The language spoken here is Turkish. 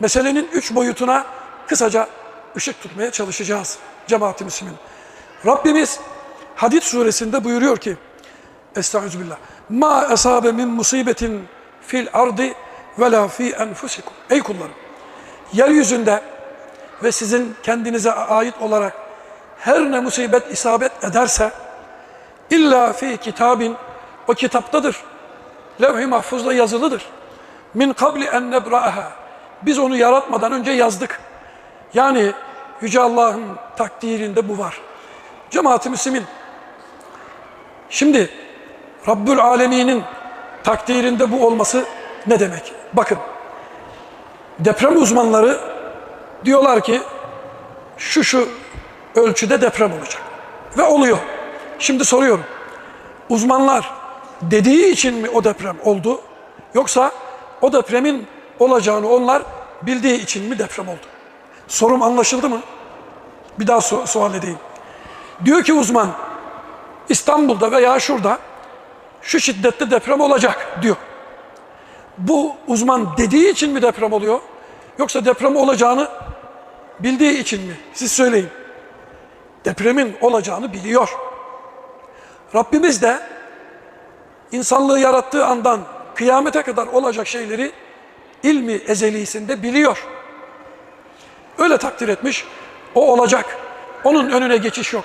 meselenin üç boyutuna kısaca ışık tutmaya çalışacağız cemaat-i. Rabbimiz Hadid suresinde buyuruyor ki Estağfirullah. Ma esabe min musibetin fil ardi ve la fi enfusikum. Ey kullarım. Yeryüzünde ve sizin kendinize ait olarak her ne musibet isabet ederse illa fi kitabin o kitaptadır. Levh-i mahfuzda yazılıdır. Min kabli en nebra'aha. Biz onu yaratmadan önce yazdık. Yani Yüce Allah'ın takdirinde bu var. Cemaat-i Müslümin, şimdi Rabbül Alemin'in takdirinde bu olması ne demek? Bakın, deprem uzmanları diyorlar ki şu şu ölçüde deprem olacak. Ve oluyor. Şimdi soruyorum. Uzmanlar dediği için mi o deprem oldu? Yoksa o depremin olacağını onlar bildiği için mi deprem oldu? Sorum anlaşıldı mı? Bir daha su- sual edeyim. Diyor ki uzman İstanbul'da veya şurada şu şiddette deprem olacak diyor. Bu uzman dediği için mi deprem oluyor? Yoksa deprem olacağını bildiği için mi? Siz söyleyin. Depremin olacağını biliyor. Rabbimiz de insanlığı yarattığı andan kıyamete kadar olacak şeyleri ilmi ezelisinde biliyor. Öyle takdir etmiş. O olacak. Onun önüne geçiş yok.